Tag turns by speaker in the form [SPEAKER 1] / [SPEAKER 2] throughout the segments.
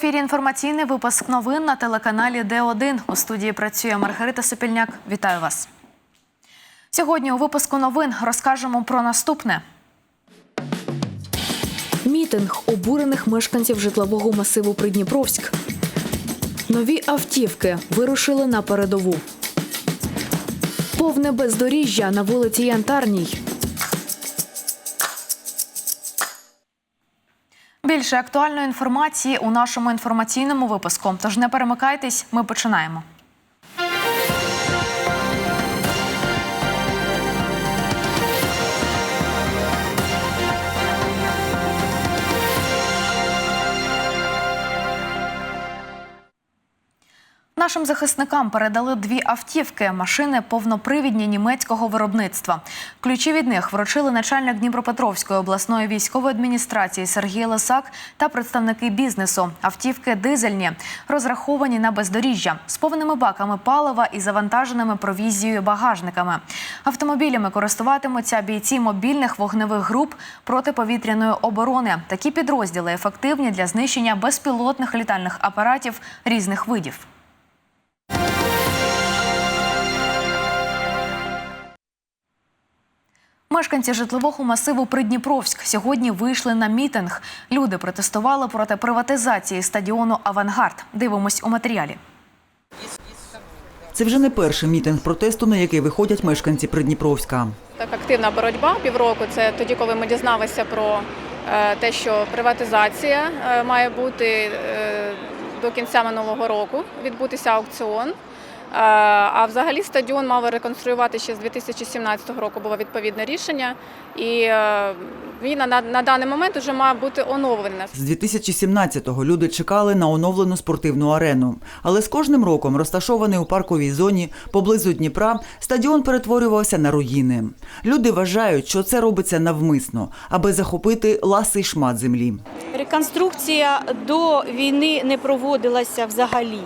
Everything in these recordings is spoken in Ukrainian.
[SPEAKER 1] ефірі інформаційний випуск новин на телеканалі Д1. У студії працює Маргарита Сопільняк. Вітаю вас. Сьогодні у випуску новин розкажемо про наступне. Мітинг обурених мешканців житлового масиву Придніпровськ. Нові автівки вирушили на передову. Повне бездоріжжя на вулиці Янтарній. Більше актуальної інформації у нашому інформаційному випуску. Тож не перемикайтесь, ми починаємо. Нашим захисникам передали дві автівки машини повнопривідні німецького виробництва. Ключі від них вручили начальник Дніпропетровської обласної військової адміністрації Сергій Лисак та представники бізнесу. Автівки дизельні, розраховані на бездоріжжя з повними баками палива і завантаженими провізією багажниками. Автомобілями користуватимуться бійці мобільних вогневих груп протиповітряної оборони. Такі підрозділи ефективні для знищення безпілотних літальних апаратів різних видів. Мешканці житлового масиву Придніпровськ сьогодні вийшли на мітинг. Люди протестували проти приватизації стадіону Авангард. Дивимось у матеріалі.
[SPEAKER 2] Це вже не перший мітинг протесту, на який виходять мешканці Придніпровська.
[SPEAKER 3] Так активна боротьба півроку. Це тоді, коли ми дізналися про е, те, що приватизація е, має бути е, до кінця минулого року, відбутися аукціон. Е, А взагалі стадіон мав реконструювати ще з 2017 року. Було відповідне рішення, і е, він на, на даний момент вже має бути оновлена.
[SPEAKER 2] З 2017-го люди чекали на оновлену спортивну арену. Але з кожним роком, розташований у парковій зоні поблизу Дніпра, стадіон перетворювався на руїни. Люди вважають, що це робиться навмисно, аби захопити ласий шмат землі.
[SPEAKER 4] Реконструкція до війни не проводилася взагалі.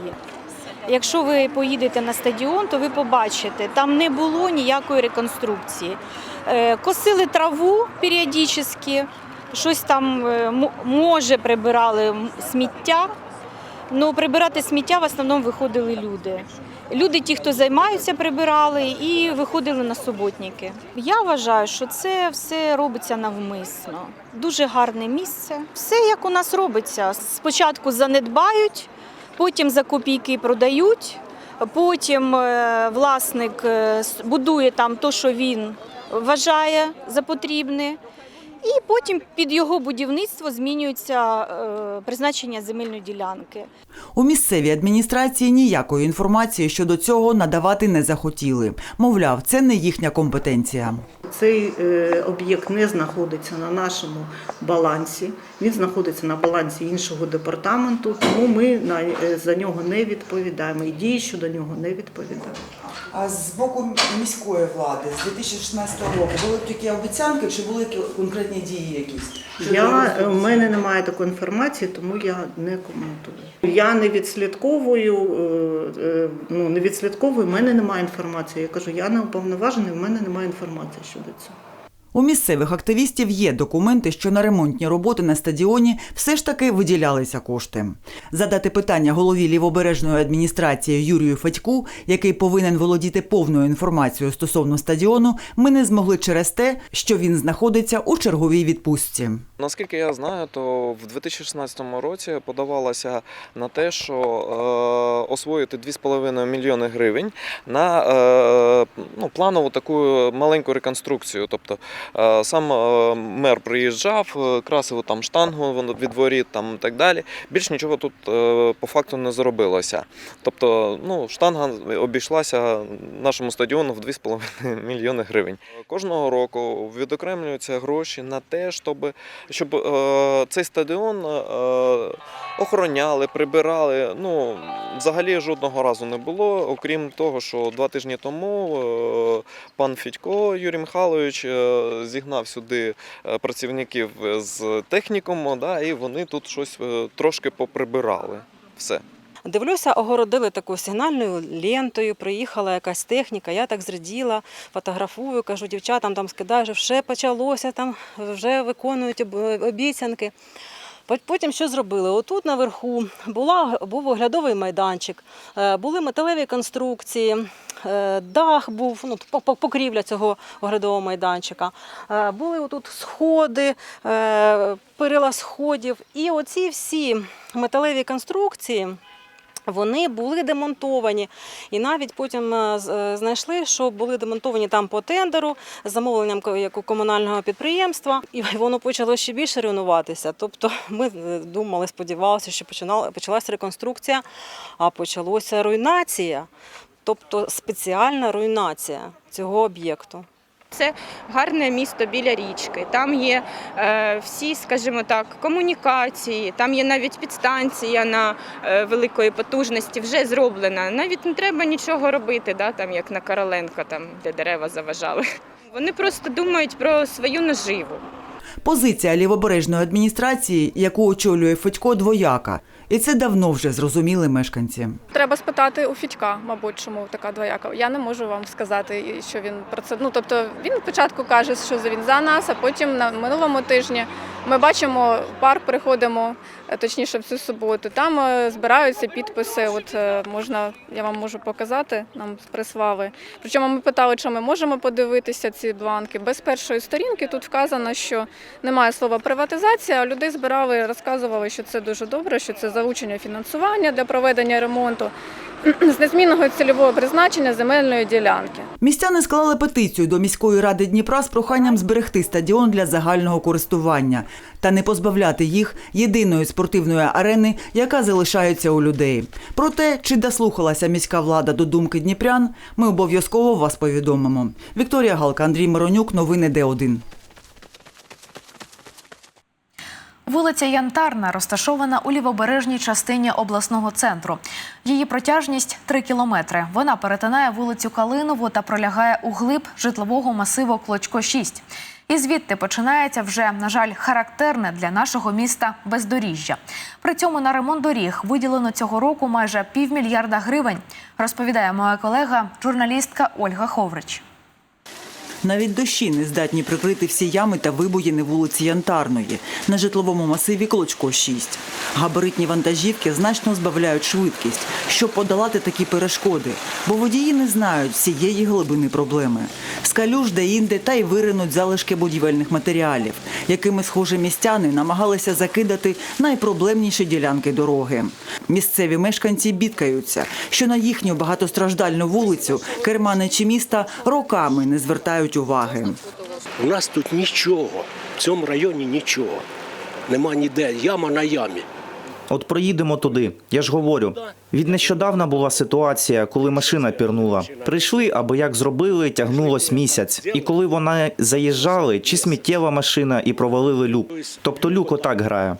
[SPEAKER 4] Якщо ви поїдете на стадіон, то ви побачите, там не було ніякої реконструкції. Е, Косили траву періодично, щось там е, може прибирали сміття. Ну, прибирати сміття в основному виходили люди. Люди, ті, хто займаються, прибирали і виходили на суботники. Я вважаю, що це все робиться навмисно. Дуже гарне місце. Все як у нас робиться. Спочатку занедбають, потім за копійки продають, потім е, власник е, будує там те, що він вважає за потрібне. І потім під його будівництво змінюється е, призначення земельної ділянки.
[SPEAKER 2] У місцевій адміністрації ніякої інформації щодо цього надавати не захотіли. Мовляв, це не їхня компетенція.
[SPEAKER 5] Цей е, об'єкт не знаходиться на нашому балансі. Він знаходиться на балансі іншого департаменту, тому ми на, е, за нього не відповідаємо і дії щодо нього не відповідаємо.
[SPEAKER 2] А з боку міської влади з 2016 року були такі обіцянки чи були конкретні дії якісь?
[SPEAKER 5] Я, е, в мене немає такої інформації, тому я не коментую. Я не відслідковую, е, е, ну не відслідковую, в мене немає інформації. Я кажу, я не уповноважений, в мене немає інформації щодо цього.
[SPEAKER 2] У місцевих активістів є документи, що на ремонтні роботи на стадіоні все ж таки виділялися кошти. Задати питання голові лівобережної адміністрації Юрію Федьку, який повинен володіти повною інформацією стосовно стадіону, ми не змогли через те, що він знаходиться у черговій відпустці.
[SPEAKER 6] Наскільки я знаю, то в 2016 році подавалося на те, що е, освоїти 2,5 мільйони гривень на е, ну, планову таку маленьку реконструкцію. Тобто сам е, мер приїжджав, е, красив там штангу від воріт там, і так далі. Більш нічого тут е, по факту не зробилося. Тобто, ну, штанга обійшлася нашому стадіону в 2,5 мільйони гривень. Кожного року відокремлюються гроші на те, щоб, щоб е, цей стадіон е, охороняли, прибирали. Ну, взагалі жодного разу не було, окрім того, що два тижні тому е, пан Фідько Юрій Михайлович е, зігнав сюди е, працівників з технікуму, да, і вони тут щось е, трошки поприбирали. Все.
[SPEAKER 7] Дивлюся, огородили такою сигнальною лентою, приїхала якась техніка, я так зраділа, фотографую, кажу, дівчатам там скидаю, вже почалося, там вже виконують обіцянки. Потім що зробили? Отут наверху була, був оглядовий майданчик, е, були металеві конструкції, дах був, ну, по- по- покрівля цього оглядового майданчика. Е, Були отут сходи, е, перила сходів. І оці всі металеві конструкції. Вони були демонтовані, і навіть потім е, е, знайшли, що були демонтовані там по тендеру з замовленням комунального підприємства, і воно почало ще більше руйнуватися. Тобто ми е, думали, сподівалися, що починала почалася реконструкція, а почалася руйнація, тобто спеціальна руйнація цього об'єкту.
[SPEAKER 8] Це гарне місто біля річки. Там є е, всі, скажімо так, комунікації, там є навіть підстанція на е, великої потужності, вже зроблена. Навіть не треба нічого робити, да, там, як на Короленко, там, де дерева заважали. Вони просто думають про свою наживу.
[SPEAKER 2] Позиція лівобережної адміністрації, яку очолює Федько, двояка. І це давно вже зрозуміли мешканці.
[SPEAKER 3] Треба спитати у Фітька, мабуть, чому така двояка. Я не можу вам сказати, що він про це. Ну тобто він спочатку каже, що він за нас, а потім на минулому тижні ми бачимо пар, приходимо точніше в цю суботу. Там е, збираються підписи. От е, можна, я вам можу показати, нам прислали. Причому ми питали, чи ми можемо подивитися ці бланки. Без першої сторінки тут вказано, що немає слова приватизація. а Людей збирали, розказували, що це дуже добре, що це залучення фінансування для проведення ремонту з незмінного цільового призначення земельної ділянки.
[SPEAKER 2] Містяни склали петицію до міської ради Дніпра з проханням зберегти стадіон для загального користування та не позбавляти їх єдиної спортивної арени, яка залишається у людей. Про те, чи дослухалася міська влада до думки дніпрян, ми обов'язково вас повідомимо. Вікторія Галка, Андрій Миронюк, новини Д1.
[SPEAKER 1] Вулиця Янтарна розташована у лівобережній частині обласного центру. Її протяжність 3 кілометри. Вона перетинає вулицю Калинову та пролягає у глиб житлового масиву Клочко 6. І звідти починається вже, на жаль, характерне для нашого міста бездоріжжя. При цьому на ремонт доріг виділено цього року майже півмільярда гривень, розповідає моя колега, журналістка Ольга Ховрич.
[SPEAKER 2] Навіть дощі не здатні прикрити всі ями та вибоїни вулиці Янтарної на житловому масиві Клочко 6. Габаритні вантажівки значно збавляють швидкість, щоб подолати такі перешкоди, бо водії не знають всієї глибини проблеми. З калюж де-інде та й виринуть залишки будівельних матеріалів, якими схожі містяни намагалися закидати найпроблемніші ділянки дороги. Місцеві мешканці бідкаються, що на їхню багатостраждальну вулицю керманичі міста роками не звертають уваги.
[SPEAKER 9] У нас тут нічого, в цьому районі нічого. Нема ніде, яма на ямі.
[SPEAKER 10] От проїдемо туди. Я ж говорю. Від нещодавна була ситуація, коли машина пірнула. Прийшли, аби як зробили, тягнулось місяць. І коли вона заїжджали, чи сміттєва машина і провалили люк. Тобто люк отак. Грає.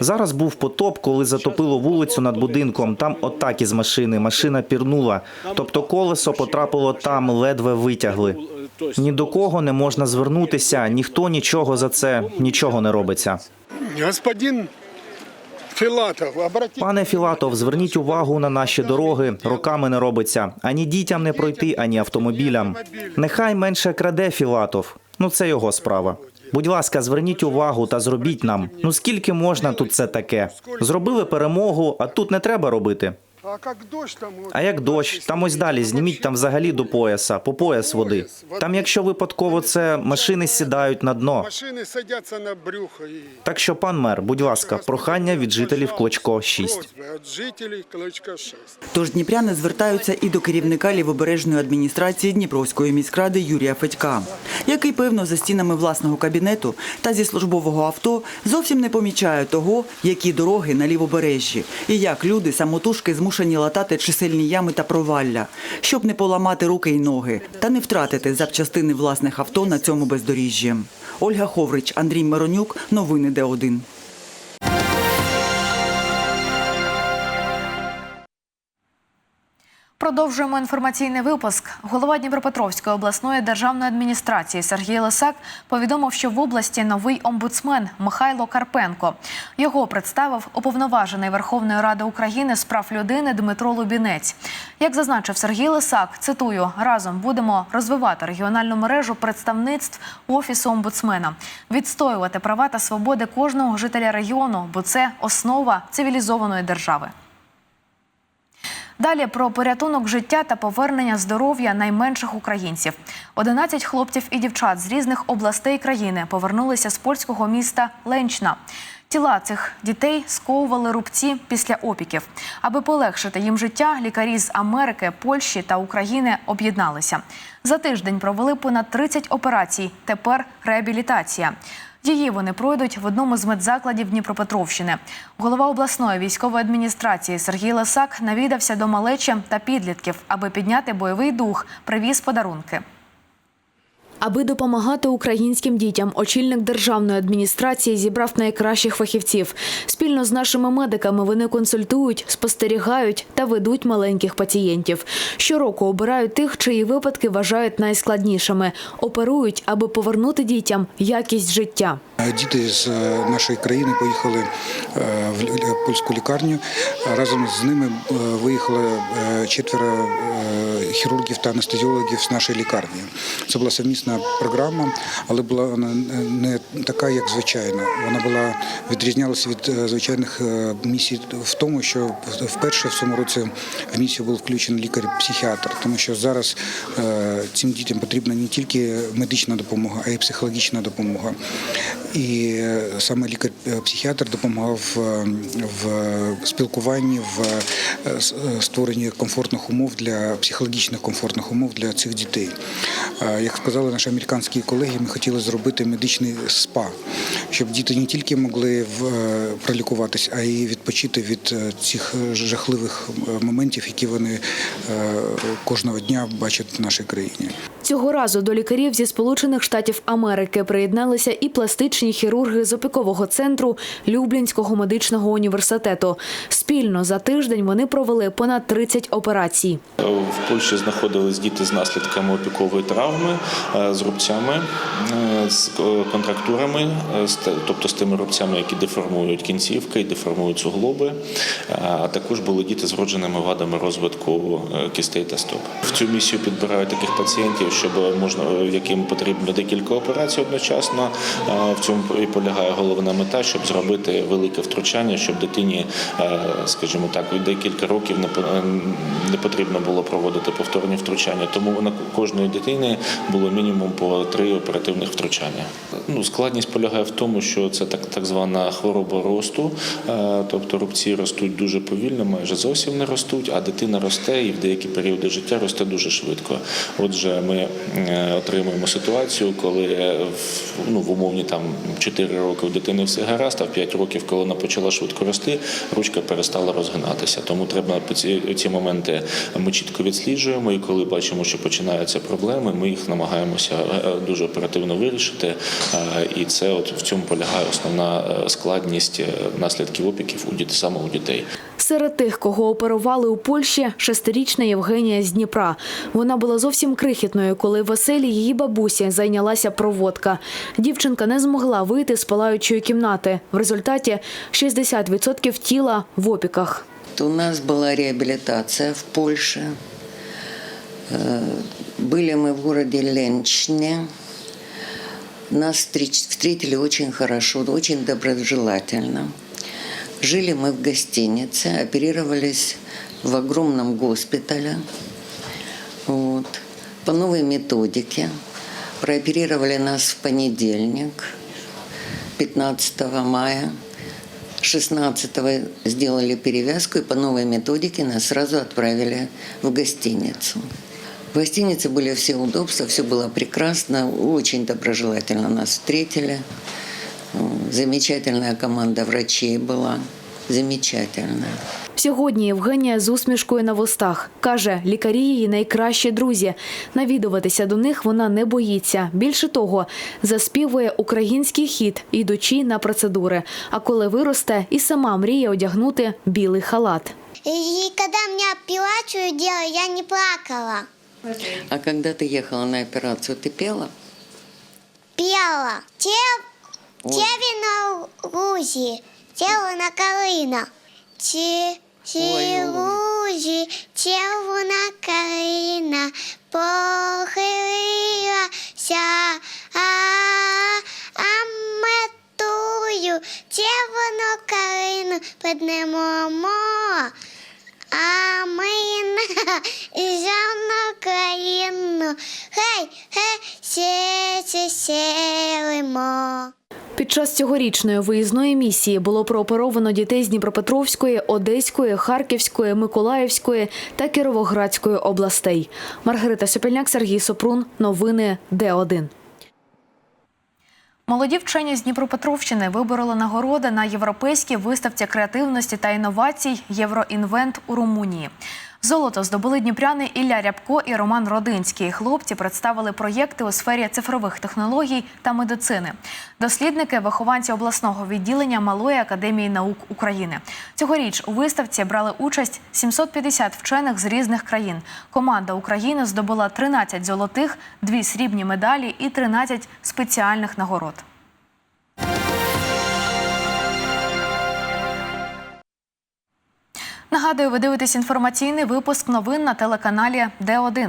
[SPEAKER 10] Зараз був потоп, коли затопило вулицю над будинком. Там отак із машини. Машина пірнула. Тобто колесо потрапило там, ледве витягли. Ні до кого не можна звернутися, ніхто нічого за це, нічого не робиться.
[SPEAKER 11] Господин обратите
[SPEAKER 10] Пане Філатов, зверніть увагу на наші дороги. Роками не робиться. Ані дітям не пройти, ані автомобілям. Нехай менше краде Філатов. Ну це його справа. Будь ласка, зверніть увагу та зробіть нам. Ну скільки можна тут це таке? Зробили перемогу, а тут не треба робити.
[SPEAKER 11] А как дождь там?
[SPEAKER 10] А як дощ, там ось далі зніміть там взагалі до пояса, по пояс води. Там, якщо випадково це машини сідають на дно.
[SPEAKER 11] Машины садятся на брюхо.
[SPEAKER 10] Так що, пан мер, будь ласка, прохання від жителів Клочко 6.
[SPEAKER 11] Просьба от жителей Клочка 6.
[SPEAKER 2] Тож дніпряни звертаються і до керівника лівобережної адміністрації Дніпровської міськради Юрія Федька, який, певно, за стінами власного кабінету та зі службового авто зовсім не помічає того, які дороги на лівобережжі і як люди самотужки змушені латати чисельні ями та провалля, щоб не поламати руки й ноги та не втратити запчастини власних авто на цьому бездоріжжі. Ольга Ховрич, Андрій Миронюк, новини Д1.
[SPEAKER 1] Продовжуємо інформаційний випуск. Голова Дніпропетровської обласної державної адміністрації Сергій Лисак повідомив, що в області новий омбудсмен Михайло Карпенко. Його представив уповноважений Верховної Ради України з прав людини Дмитро Лубінець. Як зазначив Сергій Лисак, цитую: разом будемо розвивати регіональну мережу представництв офісу омбудсмена, відстоювати права та свободи кожного жителя регіону, бо це основа цивілізованої держави. Далі про порятунок життя та повернення здоров'я найменших українців. 11 хлопців і дівчат з різних областей країни повернулися з польського міста Ленчна. Тіла цих дітей сковували рубці після опіків. Аби полегшити їм життя, лікарі з Америки, Польщі та України об'єдналися. За тиждень провели понад 30 операцій. Тепер реабілітація. Її вони пройдуть в одному з медзакладів Дніпропетровщини. Голова обласної військової адміністрації Сергій Лисак навідався до малечі та підлітків, аби підняти бойовий дух, привіз подарунки. Аби допомагати українським дітям, очільник державної адміністрації зібрав найкращих фахівців. Спільно з нашими медиками вони консультують, спостерігають та ведуть маленьких пацієнтів. Щороку обирають тих, чиї випадки вважають найскладнішими. Оперують, аби повернути дітям якість життя.
[SPEAKER 12] Діти з е, нашої країни поїхали е, в польську лікарню. Разом з ними е, виїхало е, четверо хірургів та анестезіологів з нашої лікарні. Це була совмісна програма, але була не така, як звичайна. Вона була відрізнялася від звичайних місій в тому, що вперше в цьому році в місію був включений лікар-психіатр, тому що зараз цим дітям потрібна не тільки медична допомога, а й психологічна допомога. І е, саме лікар-психіатр допомагав е, в спілкуванні, в е, е, створенні комфортних умов для психологічних комфортних умов для цих дітей. Е, Як сказали наші американські колеги, ми хотіли зробити медичний спа, щоб діти не тільки могли в- е, пролікуватись, а й відпочити від е, цих жахливих е, моментів, які вони кожного дня бачать в нашій країні.
[SPEAKER 1] Цього разу до лікарів зі Сполучених Штатів Америки приєдналися і пластичні хірурги з опікового центру Люблінського медичного університету. Спільно за тиждень вони провели понад 30 операцій.
[SPEAKER 13] В Польщі знаходились діти з наслідками опікової травми, з рубцями, з контрактурами, з тобто з тими рубцями, які деформують кінцівки і деформують суглоби. А також були діти з вродженими вадами розвитку е, кістей та стоп. В цю місію підбирають таких пацієнтів, щоб можна е, яким потрібно декілька операцій одночасно. В цьому і полягає головна мета, щоб зробити велике втручання, щоб дитині, е, скажімо так, декілька років не потрібно було проводити повторні втручання. Тому на кожної дитини було мінімум по три оперативних втручання. Ну, складність полягає в тому, що це так, так звана хвороба росту, е, тобто рубці ростуть дуже повільно, майже зовсім не ростуть, а дитина росте і в деякі періоди життя росте дуже швидко. Отже, ми е, отримуємо ситуацію, коли ну, в умовні там 4 роки у дитини все гаразд, а в 5 років, коли вона почала швидко рости, ручка перестала розгинатися. Тому треба ці, ці моменти ми чітко відсліджуємо, і коли бачимо, що починаються проблеми, ми їх намагаємося е, дуже оперативно вирішити. І це от в цьому полягає основна е, складність е, наслідків опіків у дітей саме у дітей.
[SPEAKER 1] Серед тих, кого оперували у Польщі, шестирічна Євгенія з Дніпра. Вона була зовсім крихітною, коли в оселі її бабусі зайнялася проводка. Дівчинка не змогла вийти з палаючої кімнати. В результаті 60% тіла в опіках.
[SPEAKER 14] У нас была реабилитация в Польше. Э, Были мы в городе Ленчне. Нас встретили очень хорошо, очень доброжелательно. Жили мы в гостинице, оперировались в огромном госпитале. Вот. По новой методике. Прооперировали нас в понедельник, 15 мая. 16-го сделали перевязку и по новой методике нас сразу отправили в гостиницу. В гостинице были все удобства, все было прекрасно, очень доброжелательно нас встретили. Замечательная команда врачей была, замечательная.
[SPEAKER 1] Сьогодні Євгенія з усмішкою на вустах каже, лікарі її найкращі друзі. Навідуватися до них вона не боїться. Більше того, заспівує український хіт, йдучи на процедури. А коли виросте, і сама мріє одягнути білий халат.
[SPEAKER 15] И когда меня операцию делали, я не плакала.
[SPEAKER 14] А когда ты ехала на операцию, ты пела?
[SPEAKER 15] Пела. Те. Тевина Лузі, Тевина Калина. Ті, ті
[SPEAKER 14] Ой,
[SPEAKER 15] лузі, червона калина, похилилася, а, а метую червону калину піднемемо. Хай, хай, се, се, селимо.
[SPEAKER 1] Під час цьогорічної виїзної місії було прооперовано дітей з Дніпропетровської, Одеської, Харківської, Миколаївської та Кіровоградської областей. Маргарита Сопільняк, Сергій Сопрун. Новини Д1. Молоді вчені з Дніпропетровщини вибороли нагороди на європейській виставці креативності та інновацій Євроінвент у Румунії. Золото здобули дніпряни Ілля Рябко і Роман Родинський. Хлопці представили проєкти у сфері цифрових технологій та медицини. Дослідники, вихованці обласного відділення Малої академії наук України. Цьогоріч у виставці брали участь 750 вчених з різних країн. Команда України здобула 13 золотих, 2 срібні медалі і 13 спеціальних нагород. Нагадую, ви дивитесь інформаційний випуск новин на телеканалі Д1.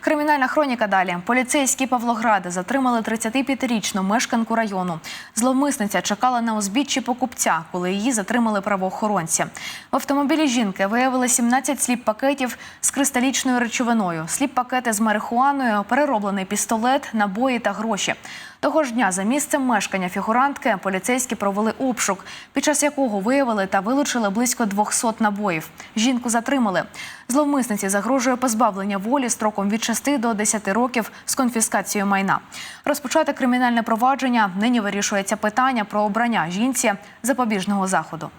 [SPEAKER 1] Кримінальна хроніка далі. Поліцейські Павлогради затримали 35-річну мешканку району. Зловмисниця чекала на узбіччі покупця, коли її затримали правоохоронці. В автомобілі жінки виявили 17 сліп-пакетів з кристалічною речовиною, сліп-пакети з марихуаною, перероблений пістолет, набої та гроші. Того ж дня за місцем мешкання фігурантки поліцейські провели обшук, під час якого виявили та вилучили близько 200 набоїв. Жінку затримали. Зловмисниці загрожує позбавлення волі строком від 6 до 10 років з конфіскацією майна. Розпочати кримінальне провадження нині вирішується питання про обрання жінці запобіжного заходу.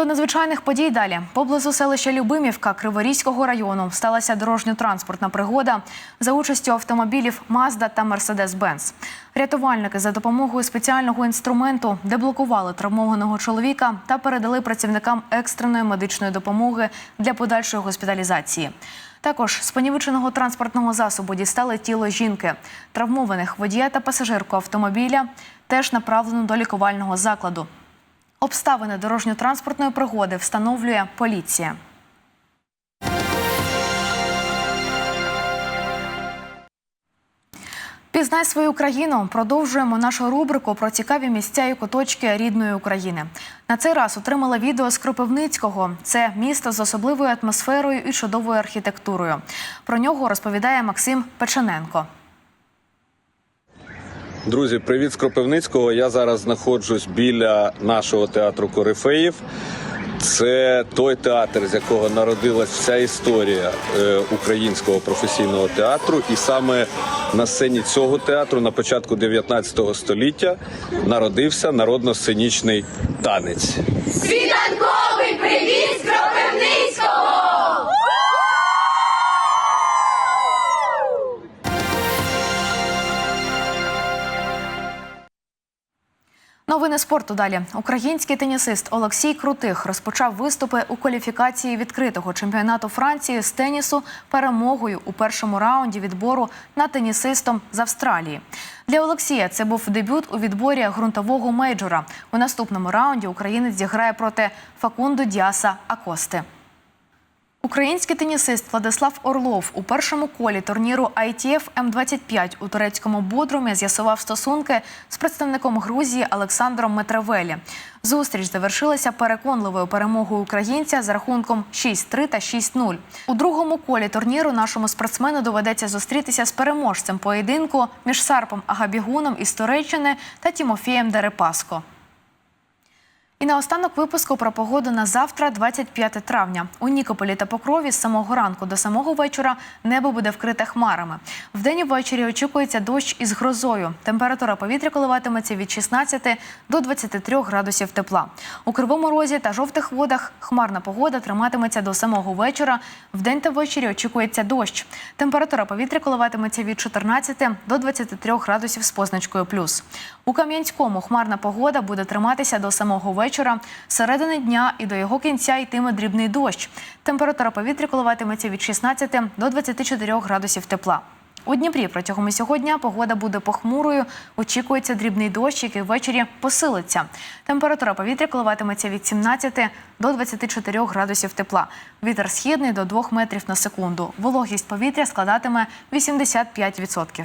[SPEAKER 1] До надзвичайних подій далі поблизу селища Любимівка Криворізького району сталася дорожньо-транспортна пригода за участю автомобілів Мазда та Мерседес-Бенц. Рятувальники за допомогою спеціального інструменту деблокували травмованого чоловіка та передали працівникам екстреної медичної допомоги для подальшої госпіталізації. Також з понівеченого транспортного засобу дістали тіло жінки, травмованих водія та пасажирку автомобіля теж направлено до лікувального закладу. Обставини дорожньо-транспортної пригоди встановлює поліція. Пізнай свою країну. Продовжуємо нашу рубрику про цікаві місця і куточки рідної України. На цей раз отримали відео з Кропивницького. Це місто з особливою атмосферою і чудовою архітектурою. Про нього розповідає Максим Печененко.
[SPEAKER 16] Друзі, привіт з Кропивницького. Я зараз знаходжусь біля нашого театру Корифеїв. Це той театр, з якого народилась вся історія е, українського професійного театру. І саме на сцені цього театру на початку 19 століття народився народно-сценічний танець.
[SPEAKER 17] Світанковий
[SPEAKER 1] Новини спорту далі. Український тенісист Олексій Крутих розпочав виступи у кваліфікації відкритого чемпіонату Франції з тенісу перемогою у першому раунді відбору на тенісистом з Австралії. Для Олексія це був дебют у відборі ґрунтового мейджора. У наступному раунді українець зіграє проти Факунду Діаса Акости. Український тенісист Владислав Орлов у першому колі турніру ITF М25 у турецькому Бодрумі з'ясував стосунки з представником Грузії Олександром Метревелі. Зустріч завершилася переконливою перемогою українця за рахунком 6-3 та 6-0. У другому колі турніру нашому спортсмену доведеться зустрітися з переможцем поєдинку між Сарпом Агабігуном із Туреччини та Тімофієм Дерипаско. І наостанок випуску про погоду на завтра, 25 травня. У Нікополі та Покрові з самого ранку до самого вечора небо буде вкрите хмарами. Вдень і ввечері очікується дощ із грозою. Температура повітря коливатиметься від 16 до 23 градусів тепла. У Кривому Розі та жовтих водах хмарна погода триматиметься до самого вечора. Вдень та ввечері очікується дощ. Температура повітря коливатиметься від 14 до 23 градусів з позначкою плюс. У Кам'янському хмарна погода буде триматися до самого вечора. Вечора. Середини дня і до його кінця йтиме дрібний дощ. Температура повітря коливатиметься від 16 до 24 градусів тепла. У Дніпрі протягом усього дня погода буде похмурою. Очікується дрібний дощ, який ввечері посилиться. Температура повітря коливатиметься від 17 до 24 градусів тепла. Вітер східний до 2 метрів на секунду. Вологість повітря складатиме 85%.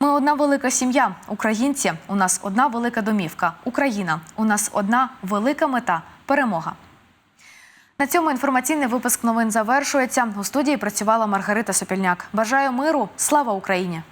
[SPEAKER 1] Ми одна велика сім'я, українці. У нас одна велика домівка. Україна. У нас одна велика мета перемога. На цьому інформаційний випуск новин завершується. У студії працювала Маргарита Сопільняк. Бажаю миру. Слава Україні!